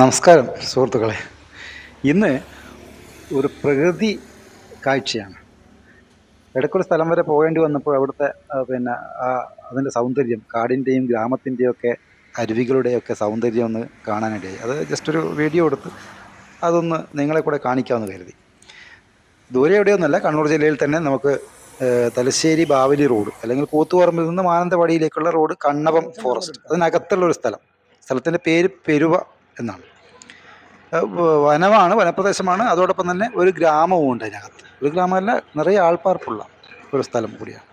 നമസ്കാരം സുഹൃത്തുക്കളെ. ഇന്ന് ഒരു പ്രകൃതി കാഴ്ചയാണ്. ഇടയ്ക്കൊരു സ്ഥലം വരെ പോകേണ്ടി വന്നപ്പോൾ അവിടുത്തെ പിന്നെ ആ അതിന്റെ സൗന്ദര്യം കാടിന്റെയും ഗ്രാമത്തിന്റെയും ഒക്കെ അരുവികളുടെയൊക്കെ സൗന്ദര്യം ഒന്ന് കാണാനിടയായി. അത് ജസ്റ്റ് ഒരു വീഡിയോ എടുത്ത് അതൊന്ന് നിങ്ങളെ കൂടെ കാണിക്കാമെന്ന് കരുതി. ദൂരെ എവിടെയൊന്നുമല്ല കണ്ണൂർ ജില്ലയിൽ തന്നെ നമുക്ക് തലശ്ശേരി ബാവലി റോഡ് അല്ലെങ്കിൽ കൂത്തുപറമ്പിൽ നിന്ന് മാനന്തവാടിയിലേക്കുള്ള റോഡ് കണ്ണവം ഫോറസ്റ്റ്. അതിനകത്തുള്ള ഒരു സ്ഥലം. സ്ഥലത്തിന്റെ പേര് പെരുവ എന്നാണ് വനമാണ് വനപ്രദേശമാണ്. അതോടൊപ്പം തന്നെ ഒരു ഗ്രാമവും ഉണ്ട് അതിനകത്ത്. ഒരു ഗ്രാമമല്ല നിറയെ ആൾപ്പാർപ്പുള്ള ഒരു സ്ഥലം കൂടിയാണ്.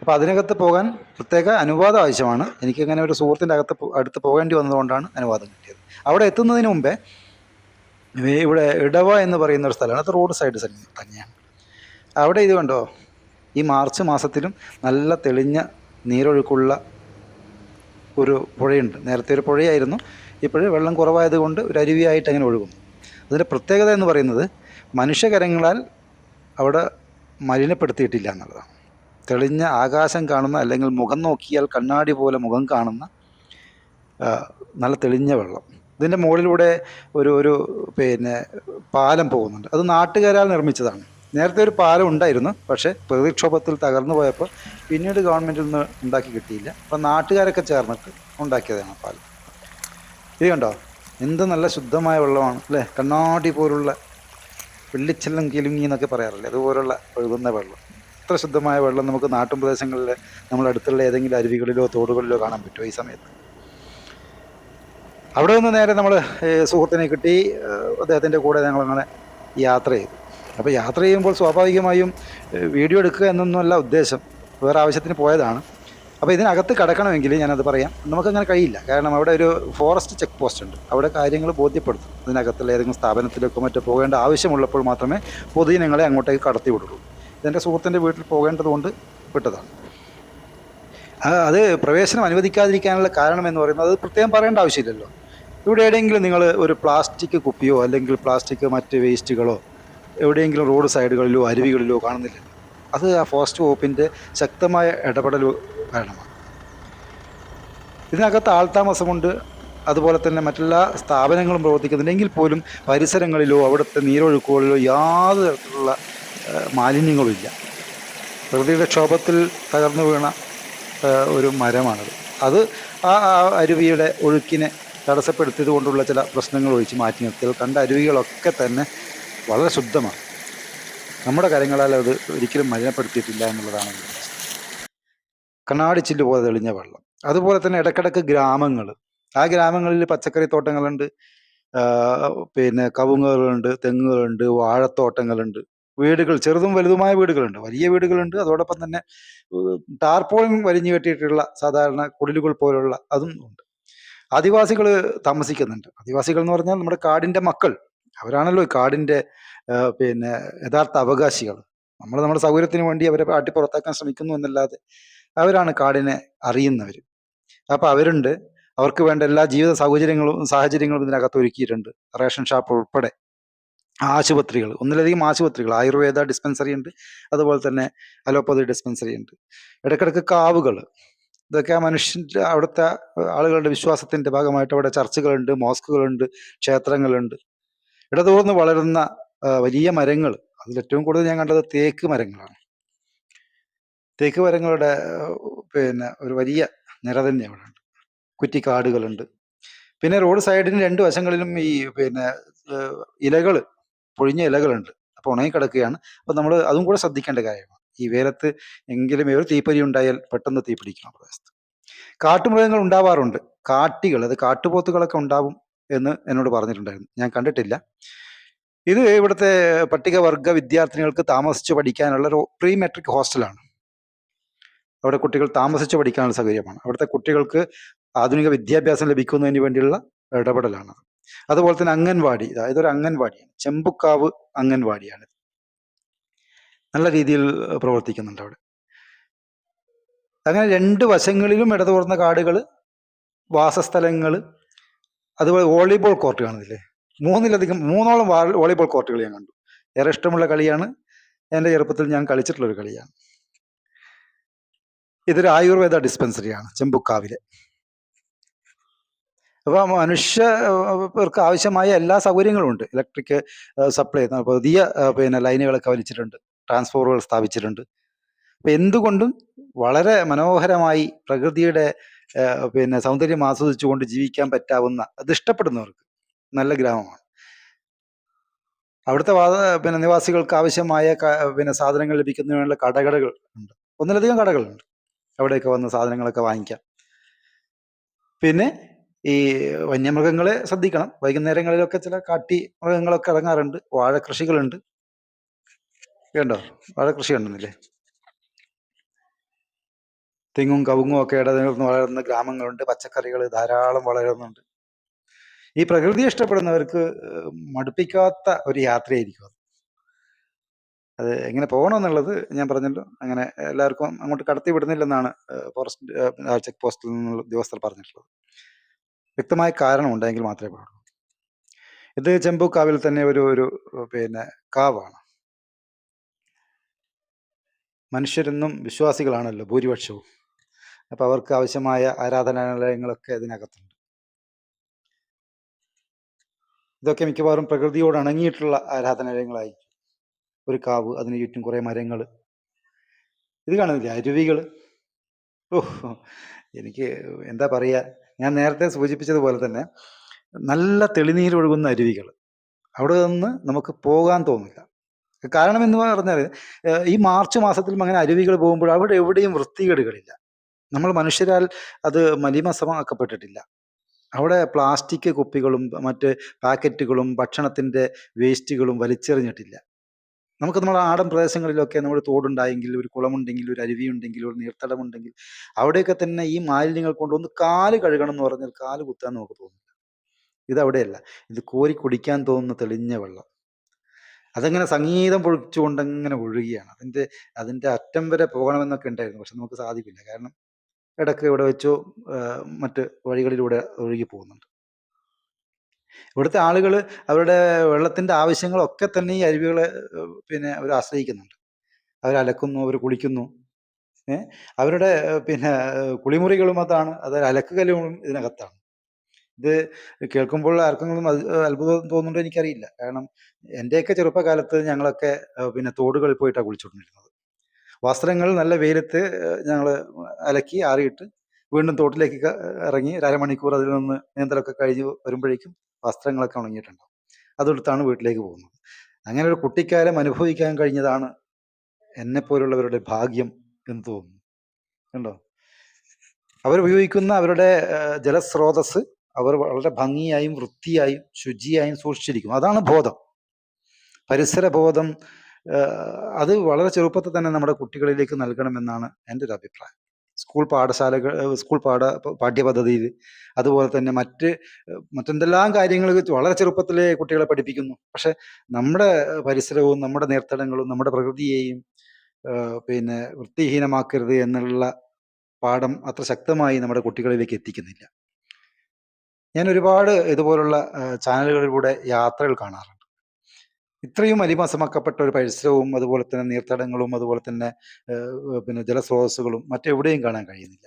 അപ്പോൾ അതിനകത്ത് പോകാൻ പ്രത്യേക അനുവാദം ആവശ്യമാണ്. എനിക്കങ്ങനെ ഒരു സുഹൃത്തിന്റെ അകത്ത് അടുത്ത് പോകേണ്ടി വന്നതുകൊണ്ടാണ് അനുവാദം കിട്ടിയത്. അവിടെ എത്തുന്നതിന് മുമ്പേ ഇവിടെ ഇടവ എന്ന് പറയുന്ന ഒരു സ്ഥലമാണ്. അത് റോഡ് സൈഡ് തന്നെയാണ്. അവിടെ ഇത് കണ്ടോ? ഈ മാർച്ച് മാസത്തിലും നല്ല തെളിഞ്ഞ നീരൊഴുക്കുള്ള ഒരു പുഴയുണ്ട്. നേരത്തെ ഒരു പുഴയായിരുന്നു. ഇപ്പോഴ് വെള്ളം കുറവായതുകൊണ്ട് ഒരു അരുവിയായിട്ട് അങ്ങനെ ഒഴുകും അതിന്റെ പ്രത്യേകത എന്ന് പറയുന്നത് മനുഷ്യകരങ്ങളാൽ അവിടെ മലിനപ്പെടുത്തിയിട്ടില്ല എന്നുള്ളതാണ്. തെളിഞ്ഞ ആകാശം കാണുന്ന അല്ലെങ്കിൽ മുഖം നോക്കിയാൽ കണ്ണാടി പോലെ മുഖം കാണുന്ന നല്ല തെളിഞ്ഞ വെള്ളം. ഇതിന്റെ മുകളിലൂടെ ഒരു ഒരു പിന്നെ പാലം പോകുന്നുണ്ട്. അത് നാട്ടുകാരാൽ നിർമ്മിച്ചതാണ്. നേരത്തെ ഒരു പാലം ഉണ്ടായിരുന്നു പക്ഷേ പ്രകൃതിക്ഷോഭത്തിൽ തകർന്നു പോയപ്പോൾ പിന്നീട് ഗവൺമെന്റിൽ നിന്ന് ഉണ്ടാക്കി കിട്ടിയില്ല. അപ്പോൾ നാട്ടുകാരൊക്കെ ചേർന്നിട്ട് ഉണ്ടാക്കിയതാണ് പാലം. ഇത് കണ്ടോ? എന്ത് നല്ല ശുദ്ധമായ വെള്ളമാണ് അല്ലേ? കണ്ണാടി പോലുള്ള വെള്ളിച്ചെല്ലം കിലുങ്ങി എന്നൊക്കെ പറയാറില്ലേ? അതുപോലുള്ള ഒഴുകുന്ന വെള്ളം. അത്ര ശുദ്ധമായ വെള്ളം നമുക്ക് നാട്ടും പ്രദേശങ്ങളിൽ നമ്മുടെ അടുത്തുള്ള ഏതെങ്കിലും അരുവികളിലോ തോടുകളിലോ കാണാൻ പറ്റുമോ ഈ സമയത്ത്? അവിടെ നിന്ന് നേരെ നമ്മൾ സുഹൃത്തിനെ കിട്ടി അദ്ദേഹത്തിന്റെ കൂടെ ഞങ്ങളങ്ങനെ യാത്ര ചെയ്തു. അപ്പോൾ യാത്ര ചെയ്യുമ്പോൾ സ്വാഭാവികമായും വീഡിയോ എടുക്കുക എന്നൊന്നുമല്ല ഉദ്ദേശം. വേറെ ആവശ്യത്തിന് പോയതാണ്. അപ്പോൾ ഇതിനകത്ത് കടക്കണമെങ്കിൽ ഞാനത് പറയാം. നമുക്കങ്ങനെ കഴിയില്ല. കാരണം അവിടെ ഒരു ഫോറസ്റ്റ് ചെക്ക് പോസ്റ്റ് ഉണ്ട്. അവിടെ കാര്യങ്ങൾ ബോധ്യപ്പെടുത്തും. ഇതിനകത്തുള്ള ഏതെങ്കിലും സ്ഥാപനത്തിലേക്കോ മറ്റോ പോകേണ്ട ആവശ്യമുള്ളപ്പോൾ മാത്രമേ പൊതുജനങ്ങളെ അങ്ങോട്ടേക്ക് കടത്തി വിടുള്ളൂ. ഇതെന്റെ സുഹൃത്തിന്റെ വീട്ടിൽ പോകേണ്ടതുകൊണ്ട് വിട്ടതാണ്. അത് പ്രവേശനം അനുവദിക്കാതിരിക്കാനുള്ള കാരണം എന്ന് പറയുന്നത് അത് പ്രത്യേകം പറയേണ്ട ആവശ്യമില്ലല്ലോ. ഇവിടെ എവിടെയെങ്കിലും നിങ്ങൾ ഒരു പ്ലാസ്റ്റിക് കുപ്പിയോ അല്ലെങ്കിൽ പ്ലാസ്റ്റിക് മറ്റ് വേസ്റ്റുകളോ എവിടെയെങ്കിലും റോഡ് സൈഡുകളിലോ അരുവികളിലോ കാണുന്നില്ല അത് ആ ഫോറസ്റ്റ് വകുപ്പിന്റെ ശക്തമായ ഇടപെടൽ കാരണമാണ് ഇതിനകത്ത് ആൾത്താമസമുണ്ട് അതുപോലെ തന്നെ മറ്റെല്ലാ സ്ഥാപനങ്ങളും പ്രവർത്തിക്കുന്നുണ്ടെങ്കിൽ പോലും പരിസരങ്ങളിലോ അവിടുത്തെ നീരൊഴുക്കുകളിലോ യാതൊരു തരത്തിലുള്ള മാലിന്യങ്ങളുമില്ല. പ്രകൃതിയുടെ ക്ഷോഭത്തിൽ തകർന്നു വീണ ഒരു മരമാണത്. അത് ആ ആ അരുവിയുടെ ഒഴുക്കിനെ തടസ്സപ്പെടുത്തിയത് കൊണ്ടുള്ള ചില പ്രശ്നങ്ങൾ ഒഴിച്ച് മാറ്റി നിർത്തിയാൽ കണ്ട അരുവികളൊക്കെ തന്നെ വളരെ ശുദ്ധമാണ്. നമ്മുടെ കാര്യങ്ങളാൽ അത് ഒരിക്കലും മലിനപ്പെടുത്തിയിട്ടില്ല എന്നുള്ളതാണ് എന്റെ പ്രശ്നം കണ്ണാടി ചില്ല് പോലെ തെളിഞ്ഞ വെള്ളം. അതുപോലെ തന്നെ ഇടക്കിടക്ക് ഗ്രാമങ്ങൾ ആ ഗ്രാമങ്ങളിൽ പച്ചക്കറി തോട്ടങ്ങളുണ്ട് പിന്നെ കവുങ്ങുകളുണ്ട് തെങ്ങുകളുണ്ട് വാഴത്തോട്ടങ്ങളുണ്ട്. വീടുകൾ ചെറുതും വലുതുമായ വീടുകളുണ്ട്. വലിയ വീടുകളുണ്ട്. അതോടൊപ്പം തന്നെ ടാർപോളിൻ വലിഞ്ഞു കെട്ടിയിട്ടുള്ള സാധാരണ കുടിലുകൾ പോലുള്ള അതും ഉണ്ട്. ആദിവാസികൾ താമസിക്കുന്നുണ്ട്. ആദിവാസികൾ എന്ന് പറഞ്ഞാൽ നമ്മുടെ കാടിന്റെ മക്കൾ. അവരാണല്ലോ ഈ കാടിന്റെ പിന്നെ യഥാർത്ഥ അവകാശികൾ. നമ്മൾ നമ്മുടെ സൗകര്യത്തിന് വേണ്ടി അവരെ ആട്ടിപ്പുറത്താക്കാൻ ശ്രമിക്കുന്നു എന്നല്ലാതെ അവരാണ് കാടിനെ അറിയുന്നവർ അപ്പോൾ അവരുണ്ട്. അവർക്ക് വേണ്ട എല്ലാ ജീവിത സൗകര്യങ്ങളും സാഹചര്യങ്ങളും ഇതിനകത്ത് ഒരുക്കിയിട്ടുണ്ട്. റേഷൻ ഷാപ്പ് ഉൾപ്പെടെ. ആശുപത്രികൾ. ഒന്നിലധികം ആശുപത്രികൾ. ആയുർവേദ ഡിസ്പെൻസറി ഉണ്ട്. അതുപോലെ തന്നെ അലോപ്പതി ഡിസ്പെൻസറി ഉണ്ട്. ഇടയ്ക്കിടയ്ക്ക് കാവുകൾ. ഇതൊക്കെ ആ മനുഷ്യന്റെ അവിടുത്തെ ആളുകളുടെ വിശ്വാസത്തിന്റെ ഭാഗമായിട്ട് അവിടെ ചർച്ചുകളുണ്ട് മോസ്കുകളുണ്ട് ക്ഷേത്രങ്ങളുണ്ട്. ഇടതൂർന്ന് വളരുന്ന വലിയ മരങ്ങൾ. അതിലേറ്റവും കൂടുതൽ ഞാൻ കണ്ടത് തേക്ക് മരങ്ങളാണ്. തേക്ക് മരങ്ങളുടെ പിന്നെ ഒരു വലിയ നിര തന്നെ അവിടെ ഉണ്ട്. കുറ്റിക്കാടുകളുണ്ട്. പിന്നെ റോഡ് സൈഡിന് രണ്ട് വശങ്ങളിലും ഈ പിന്നെ ഇലകൾ പൊഴിഞ്ഞ ഇലകളുണ്ട്. അപ്പോൾ ഉണങ്ങി കിടക്കുകയാണ്. അപ്പോൾ നമ്മൾ അതും കൂടെ ശ്രദ്ധിക്കേണ്ട കാര്യമാണ്. ഈ വേലത്ത് എങ്കിലും ഒരു തീപ്പരി ഉണ്ടായാൽ പെട്ടെന്ന് തീ പിടിക്കണം പ്രദേശത്ത് കാട്ടുമൃഗങ്ങൾ ഉണ്ടാവാറുണ്ട്. കാട്ടികൾ അത് കാട്ടുപോത്തുകളൊക്കെ ഉണ്ടാവും എന്ന് എന്നോട് പറഞ്ഞിട്ടുണ്ടായിരുന്നു. ഞാൻ കണ്ടിട്ടില്ല. ഇത് ഇവിടുത്തെ പട്ടികവർഗ വിദ്യാർത്ഥിനികൾക്ക് താമസിച്ച് പഠിക്കാനുള്ള ഒരു പ്രീ മെട്രിക് ഹോസ്റ്റലാണ്. അവിടെ കുട്ടികൾ താമസിച്ച് പഠിക്കാനുള്ള സൗകര്യമാണ്. അവിടുത്തെ കുട്ടികൾക്ക് ആധുനിക വിദ്യാഭ്യാസം ലഭിക്കുന്നതിന് വേണ്ടിയുള്ള ഇടപെടലാണ്. അതുപോലെ തന്നെ അംഗൻവാടി ഇതൊരു അംഗൻവാടിയാണ് ചെമ്പുക്കാവ് അംഗൻവാടിയാണ്. നല്ല രീതിയിൽ പ്രവർത്തിക്കുന്നുണ്ട് അവിടെ. അങ്ങനെ രണ്ട് വശങ്ങളിലും ഇടതൂർന്ന കാടുകൾ വാസസ്ഥലങ്ങൾ അതുപോലെ വോളിബോൾ കോർട്ട് കാണുന്നില്ലേ? മൂന്നിലധികം മൂന്നോളം വോളിബോൾ കോർട്ടുകൾ ഞാൻ കണ്ടു. ഏറെ ഇഷ്ടമുള്ള കളിയാണ്. എന്റെ ചെറുപ്പത്തിൽ ഞാൻ കളിച്ചിട്ടുള്ളൊരു കളിയാണ്. ഇതൊരു ആയുർവേദ ഡിസ്പെൻസറിയാണ് ചെമ്പുക്കാവിലെ. അപ്പോൾ മനുഷ്യർക്ക് ആവശ്യമായ എല്ലാ സൗകര്യങ്ങളും ഉണ്ട്. ഇലക്ട്രിക് സപ്ലൈ പുതിയ പിന്നെ ലൈനുകളൊക്കെ വലിച്ചിട്ടുണ്ട് ട്രാൻസ്ഫോറുകൾ സ്ഥാപിച്ചിട്ടുണ്ട്. അപ്പം എന്തുകൊണ്ടും വളരെ മനോഹരമായി പ്രകൃതിയുടെ പിന്നെ സൗന്ദര്യം ആസ്വദിച്ചുകൊണ്ട് ജീവിക്കാൻ പറ്റാവുന്ന അത് ഇഷ്ടപ്പെടുന്നവർക്ക് നല്ല ഗ്രാമമാണ്. അവിടുത്തെ വാദ പിന്നെ നിവാസികൾക്ക് ആവശ്യമായ പിന്നെ സാധനങ്ങൾ ലഭിക്കുന്നതിനുള്ള കടകടകൾ ഉണ്ട്. ഒന്നിലധികം കടകളുണ്ട്. അവിടെയൊക്കെ വന്ന് സാധനങ്ങളൊക്കെ വാങ്ങിക്കാം. പിന്നെ ഈ വന്യമൃഗങ്ങളെ ശ്രദ്ധിക്കണം. വൈകുന്നേരങ്ങളിലൊക്കെ ചില കാട്ടി മൃഗങ്ങളൊക്കെ ഇറങ്ങാറുണ്ട്. വാഴ കൃഷികളുണ്ട്. കേട്ടോ വാഴ കൃഷി ഉണ്ടെന്നില്ലേ തെങ്ങും കവുങ്ങും ഒക്കെ ഇടനീർന്ന് വളരുന്ന ഗ്രാമങ്ങളുണ്ട്. പച്ചക്കറികൾ ധാരാളം വളരുന്നുണ്ട്. ഈ പ്രകൃതി ഇഷ്ടപ്പെടുന്നവർക്ക് മടുപ്പിക്കാത്ത ഒരു യാത്രയായിരിക്കും അത്. അത് എങ്ങനെ പോകണമെന്നുള്ളത് ഞാൻ പറഞ്ഞല്ലോ. അങ്ങനെ എല്ലാവർക്കും അങ്ങോട്ട് കടത്തി വിടുന്നില്ലെന്നാണ് ഫോറസ്റ്റ് ചെക്ക് പോസ്റ്റിൽ നിന്നുള്ള ഉദ്യോഗസ്ഥർ പറഞ്ഞിട്ടുള്ളത്. വ്യക്തമായ കാരണം ഉണ്ടെങ്കിൽ മാത്രമേ പാടുള്ളൂ ഇത് ചെമ്പൂക്കാവിൽ തന്നെ ഒരു ഒരു പിന്നെ കാവാണ്. മനുഷ്യരെന്നും വിശ്വാസികളാണല്ലോ ഭൂരിപക്ഷവും. അപ്പോൾ അവർക്ക് ആവശ്യമായ ആരാധനാലയങ്ങളൊക്കെ ഇതിനകത്തുണ്ട്. ഇതൊക്കെ മിക്കവാറും പ്രകൃതിയോട് അണങ്ങിയിട്ടുള്ള ആരാധനാലയങ്ങളായിരിക്കും. ഒരു കാവ് അതിന് ചുറ്റും കുറേ മരങ്ങൾ ഇത് കാണുന്നില്ല? അരുവികൾ ഓഹ് എനിക്ക് എന്താ പറയുക ഞാൻ നേരത്തെ സൂചിപ്പിച്ചതുപോലെ തന്നെ നല്ല തെളിനീരൊഴുകുന്ന അരുവികൾ അവിടെ നിന്ന് നമുക്ക് പോകാൻ തോന്നില്ല. കാരണം എന്ന് പറഞ്ഞാൽ ഈ മാർച്ച് മാസത്തിലും അങ്ങനെ അരുവികൾ പോകുമ്പോൾ അവിടെ എവിടെയും വൃത്തികേടുകളില്ല. നമ്മൾ മനുഷ്യരാൽ അത് മലിമസമാക്കപ്പെട്ടിട്ടില്ല അവിടെ പ്ലാസ്റ്റിക് കുപ്പികളും മറ്റ് പാക്കറ്റുകളും ഭക്ഷണത്തിന്റെ വേസ്റ്റുകളും വലിച്ചെറിഞ്ഞിട്ടില്ല. നമുക്ക് നമ്മുടെ ആടൻ പ്രദേശങ്ങളിലൊക്കെ നമ്മുടെ തോടുണ്ടായെങ്കിൽ ഒരു കുളമുണ്ടെങ്കിൽ ഒരു അരുവി ഉണ്ടെങ്കിൽ ഒരു നീർത്തടമുണ്ടെങ്കിൽ അവിടെയൊക്കെ തന്നെ ഈ മാലിന്യങ്ങൾ കൊണ്ട് ഒന്ന് കാൽ കഴുകണം എന്ന് പറഞ്ഞാൽ കാൽ കുത്താൻ നമുക്ക് തോന്നില്ല. ഇത് അവിടെയല്ല. ഇത് കോരി കുടിക്കാൻ തോന്നുന്ന തെളിഞ്ഞ വെള്ളം. അതങ്ങനെ സംഗീതം പൊഴിച്ചുകൊണ്ട് അങ്ങനെ ഒഴുകിയാണ്. അതിന്റെ അതിന്റെ അറ്റം വരെ പോകണമെന്നൊക്കെ ഉണ്ടായിരുന്നു. പക്ഷെ നമുക്ക് സാധിക്കില്ല. കാരണം ഇടയ്ക്ക് ഇവിടെ വെച്ചോ മറ്റ് വഴികളിലൂടെ ഒഴുകി പോകുന്നുണ്ട്. ഇവിടുത്തെ ആളുകൾ അവരുടെ വെള്ളത്തിന്റെ ആവശ്യങ്ങളൊക്കെ തന്നെ ഈ അരുവികളെ പിന്നെ അവർ ആശ്രയിക്കുന്നുണ്ട്. അവർ അലക്കുന്നു അവർ കുളിക്കുന്നു. അവരുടെ പിന്നെ കുളിമുറികളും അതാണ്. അതായത് അലക്കുകലും ഇതിനകത്താണ്. ഇത് കേൾക്കുമ്പോൾ ആർക്കെങ്കിലും അത്ഭുതം തോന്നുന്നുണ്ടോ എനിക്കറിയില്ല. കാരണം എന്റെയൊക്കെ ചെറുപ്പകാലത്ത് ഞങ്ങളൊക്കെ പിന്നെ തോടുകളിൽ പോയിട്ടാണ് കുളിച്ചുകൊണ്ടിരുന്നത്. വസ്ത്രങ്ങൾ നല്ല വെയിലത്ത് ഞങ്ങൾ അലക്കി ആറിയിട്ട് വീണ്ടും തോട്ടിലേക്ക് ഇറങ്ങി അരമണിക്കൂർ അതിൽ നിന്ന് നീന്തലൊക്കെ കഴിഞ്ഞ് വരുമ്പോഴേക്കും വസ്ത്രങ്ങളൊക്കെ ഉണങ്ങിയിട്ടുണ്ടാവും. അതെടുത്താണ് വീട്ടിലേക്ക് പോകുന്നത്. അങ്ങനെ ഒരു കുട്ടിക്കാലം അനുഭവിക്കാൻ കഴിഞ്ഞതാണ് എന്നെ എന്നെപ്പോലുള്ളവരുടെ ഭാഗ്യം എന്ന് തോന്നുന്നു. കണ്ടോ? അവരുപയോഗിക്കുന്ന അവരുടെ ജലസ്രോതസ് അവർ വളരെ ഭംഗിയായും വൃത്തിയായും ശുചിയായും സൂക്ഷിച്ചിരിക്കും. അതാണ് ബോധം. പരിസര ബോധം അത് വളരെ ചെറുപ്പത്തിൽ തന്നെ നമ്മുടെ കുട്ടികളിലേക്ക് നൽകണമെന്നാണ് എന്റെ ഒരു അഭിപ്രായം. സ്കൂൾ പാഠശാലകൾ സ്കൂൾ പാഠ പാഠ്യപദ്ധതിയിൽ അതുപോലെ തന്നെ മറ്റ് മറ്റെന്തെല്ലാം കാര്യങ്ങൾ വളരെ ചെറുപ്പത്തിലെ കുട്ടികളെ പഠിപ്പിക്കുന്നു. പക്ഷെ നമ്മുടെ പരിസരവും നമ്മുടെ നേർത്തടങ്ങളും നമ്മുടെ പ്രകൃതിയെയും പിന്നെ വൃത്തിഹീനമാക്കരുത് എന്നുള്ള പാഠം അത്ര ശക്തമായി നമ്മുടെ കുട്ടികളിലേക്ക് എത്തിക്കുന്നില്ല. ഞാൻ ഒരുപാട് ഇതുപോലുള്ള ചാനലുകളിലൂടെ യാത്രകൾ കാണാറുണ്ട്. ഇത്രയും അലിമാസമാക്കപ്പെട്ട ഒരു പരിസരവും അതുപോലെ തന്നെ നീർത്തടങ്ങളും അതുപോലെ തന്നെ പിന്നെ ജലസ്രോതസ്സുകളും മറ്റെവിടെയും കാണാൻ കഴിയുന്നില്ല.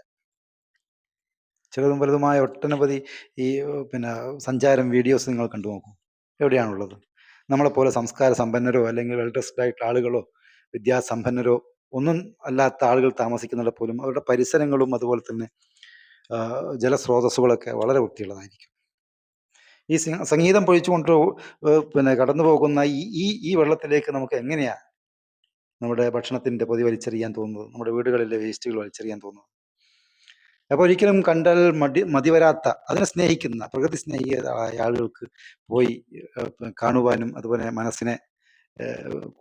ചെറുതും വലുതുമായ ഒട്ടനവധി ഈ പിന്നെ സഞ്ചാരം വീഡിയോസ് നിങ്ങൾ കണ്ടു നോക്കൂ. എവിടെയാണുള്ളത്? നമ്മളെപ്പോലെ സംസ്കാര സമ്പന്നരോ അല്ലെങ്കിൽ വെൽ ഡ്രസ്ഡ് ആയിട്ടുള്ള ആളുകളോ വിദ്യാസമ്പന്നരോ ഒന്നും അല്ലാത്ത ആളുകൾ താമസിക്കുന്നവരെ പോലും അവരുടെ പരിസരങ്ങളും അതുപോലെ തന്നെ ജലസ്രോതസ്സുകളൊക്കെ വളരെ വൃത്തിയുള്ളതായിരിക്കും. ഈ സംഗീതം പൊഴിച്ചുകൊണ്ട് പിന്നെ കടന്നു പോകുന്ന ഈ ഈ ഈ വെള്ളത്തിലേക്ക് നമുക്ക് എങ്ങനെയാ നമ്മുടെ ഭക്ഷണത്തിന്റെ പൊതി വലിച്ചെറിയാൻ തോന്നുന്നത്? നമ്മുടെ വീടുകളിലെ വേസ്റ്റുകൾ വലിച്ചെറിയാൻ തോന്നുന്നത്? അപ്പോൾ ഒരിക്കലും കണ്ടാൽ മടി മതിവരാത്ത അതിനെ സ്നേഹിക്കുന്ന പ്രകൃതി സ്നേഹിയായ ആളുകൾക്ക് പോയി കാണുവാനും അതുപോലെ മനസ്സിനെ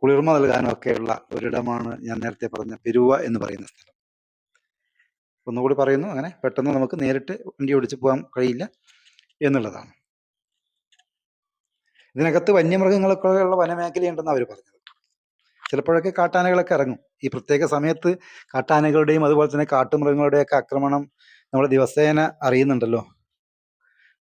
കുളിർമ നൽകാനും ഒക്കെയുള്ള ഒരിടമാണ് ഞാൻ നേരത്തെ പറഞ്ഞ പെരുവ എന്ന് പറയുന്ന സ്ഥലം. ഒന്നുകൂടി പറയുന്നു അങ്ങനെ പെട്ടെന്ന് നമുക്ക് നേരിട്ട് വണ്ടി ഓടിച്ചു പോകാൻ കഴിയില്ല എന്നുള്ളതാണ്. ഇതിനകത്ത് വന്യമൃഗങ്ങളൊക്കെ ഉള്ള വനമേഖലയുണ്ടെന്ന് അവർ പറഞ്ഞത്. ചിലപ്പോഴൊക്കെ കാട്ടാനകളൊക്കെ ഇറങ്ങും. ഈ പ്രത്യേക സമയത്ത് കാട്ടാനകളുടെയും അതുപോലെ തന്നെ കാട്ടുമൃഗങ്ങളുടെയൊക്കെ ആക്രമണം നമ്മൾ ദിവസേന അറിയുന്നുണ്ടല്ലോ.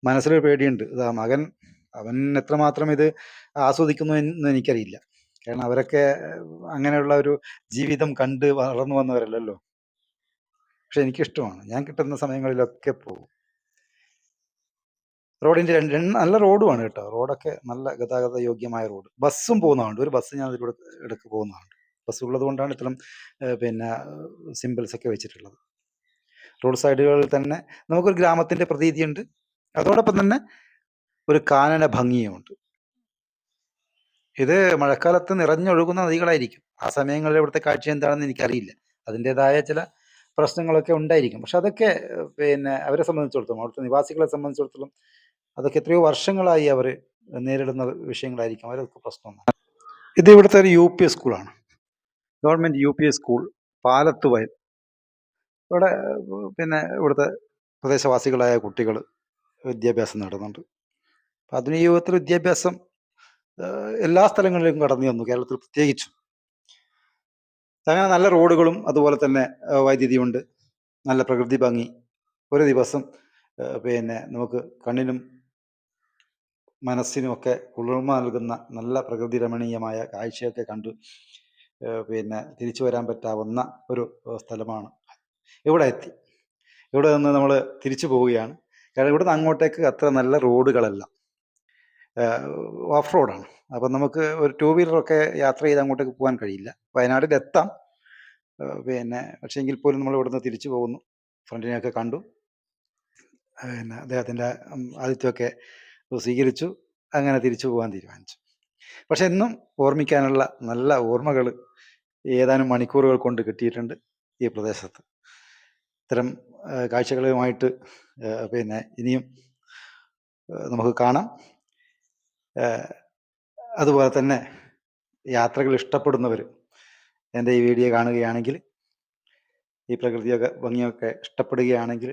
മനസ്സിലൊരു പേടിയുണ്ട്. ഇതാ മകൻ അവൻ എത്രമാത്രം ഇത് ആസ്വദിക്കുന്നു എന്ന് എനിക്കറിയില്ല. കാരണം അവരൊക്കെ അങ്ങനെയുള്ള ഒരു ജീവിതം കണ്ട് വളർന്നു വന്നവരല്ലല്ലോ. പക്ഷെ എനിക്കിഷ്ടമാണ്. ഞാൻ കിട്ടുന്ന സമയങ്ങളിലൊക്കെ പോകും. റോഡിന്റെ രണ്ട് നല്ല റോഡുമാണ് കേട്ടോ. റോഡൊക്കെ നല്ല ഗതാഗത യോഗ്യമായ റോഡ്. ബസ്സും പോകുന്നതുണ്ട് ഒരു ബസ് ഞാൻ അതിലൂടെ ഇടയ്ക്ക് പോകുന്നതാണ് ബസ് ഉള്ളത് കൊണ്ടാണ് ഇത്തരം പിന്നെ സിമ്പിൾസ് ഒക്കെ വെച്ചിട്ടുള്ളത്. റോഡ് സൈഡുകളിൽ തന്നെ നമുക്കൊരു ഗ്രാമത്തിന്റെ പ്രതീതിയുണ്ട്. അതോടൊപ്പം തന്നെ ഒരു കാനന ഭംഗിയുമുണ്ട്. ഇത് മഴക്കാലത്ത് നിറഞ്ഞൊഴുകുന്ന നദികളായിരിക്കും. ആ സമയങ്ങളിൽ ഇവിടുത്തെ കാഴ്ച എന്താണെന്ന് എനിക്കറിയില്ല. അതിന്റെതായ ചില പ്രശ്നങ്ങളൊക്കെ ഉണ്ടായിരിക്കും. പക്ഷെ അതൊക്കെ പിന്നെ അവരെ സംബന്ധിച്ചിടത്തോളം അവിടുത്തെ നിവാസികളെ സംബന്ധിച്ചിടത്തോളം അതൊക്കെ എത്രയോ വർഷങ്ങളായി അവർ നേരിടുന്ന വിഷയങ്ങളായിരിക്കും. അവരൊക്കെ പ്രശ്നമൊന്നും ഇത് ഇവിടുത്തെ ഒരു യു പി സ്കൂളാണ് government U P school Palath Vayal. ഇവിടെ പിന്നെ ഇവിടുത്തെ പ്രദേശവാസികളായ കുട്ടികൾ വിദ്യാഭ്യാസം നേടുന്നുണ്ട്. അപ്പം ആധുനിക യുഗത്തിൽ വിദ്യാഭ്യാസം എല്ലാ സ്ഥലങ്ങളിലും കടന്നു വന്നു കേരളത്തിൽ പ്രത്യേകിച്ചും. അങ്ങനെ നല്ല റോഡുകളും അതുപോലെ തന്നെ വൈദ്യുതിയുണ്ട്. നല്ല പ്രകൃതി ഭംഗി. ഒരു ദിവസം പിന്നെ നമുക്ക് കണ്ണിനും മനസ്സിനുമൊക്കെ കുളിർമ നൽകുന്ന നല്ല പ്രകൃതി രമണീയമായ കാഴ്ചയൊക്കെ കണ്ട്. പിന്നെ തിരിച്ചു വരാൻ പറ്റാവുന്ന ഒരു സ്ഥലമാണ്. ഇവിടെ എത്തി. ഇവിടെ നിന്ന് നമ്മൾ തിരിച്ചു പോവുകയാണ്. കാരണം ഇവിടെ നിന്ന് അങ്ങോട്ടേക്ക് അത്ര നല്ല റോഡുകളല്ല. ഓഫ് റോഡാണ്. അപ്പം നമുക്ക് ഒരു ടൂ വീലറൊക്കെ യാത്ര ചെയ്ത് അങ്ങോട്ടേക്ക് പോകാൻ കഴിയില്ല. ഏഹ്, പിന്നെ പക്ഷേ എങ്കിൽ പോലും നമ്മൾ ഇവിടുന്ന് തിരിച്ചു പോകുന്നു. ഫ്രണ്ടിനെയൊക്കെ കണ്ടു. പിന്നെ അദ്ദേഹത്തിന്റെ ആതിഥ്യമൊക്കെ സ്വീകരിച്ചു അങ്ങനെ തിരിച്ചു പോകാൻ തീരുമാനിച്ചു. പക്ഷെ എന്നും ഓർമ്മിക്കാനുള്ള നല്ല ഓർമ്മകൾ ഏതാനും മണിക്കൂറുകൾ കൊണ്ട് കിട്ടിയിട്ടുണ്ട് ഈ പ്രദേശത്ത്. ഇത്തരം കാഴ്ചകളുമായിട്ട് പിന്നെ ഇനിയും നമുക്ക് കാണാം. അതുപോലെ തന്നെ യാത്രകൾ ഇഷ്ടപ്പെടുന്നവർ എന്റെ ഈ വീഡിയോ കാണുകയാണെങ്കിൽ ഈ പ്രകൃതിയൊക്കെ ഭംഗിയൊക്കെ ഇഷ്ടപ്പെടുകയാണെങ്കിൽ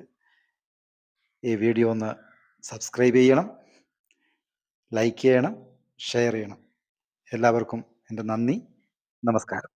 ഈ വീഡിയോ ഒന്ന് സബ്സ്ക്രൈബ് ചെയ്യണം. ലൈക്ക് ചെയ്യണം ഷെയർ ചെയ്യണം. എല്ലാവർക്കും എന്റെ നന്ദി നമസ്കാരം.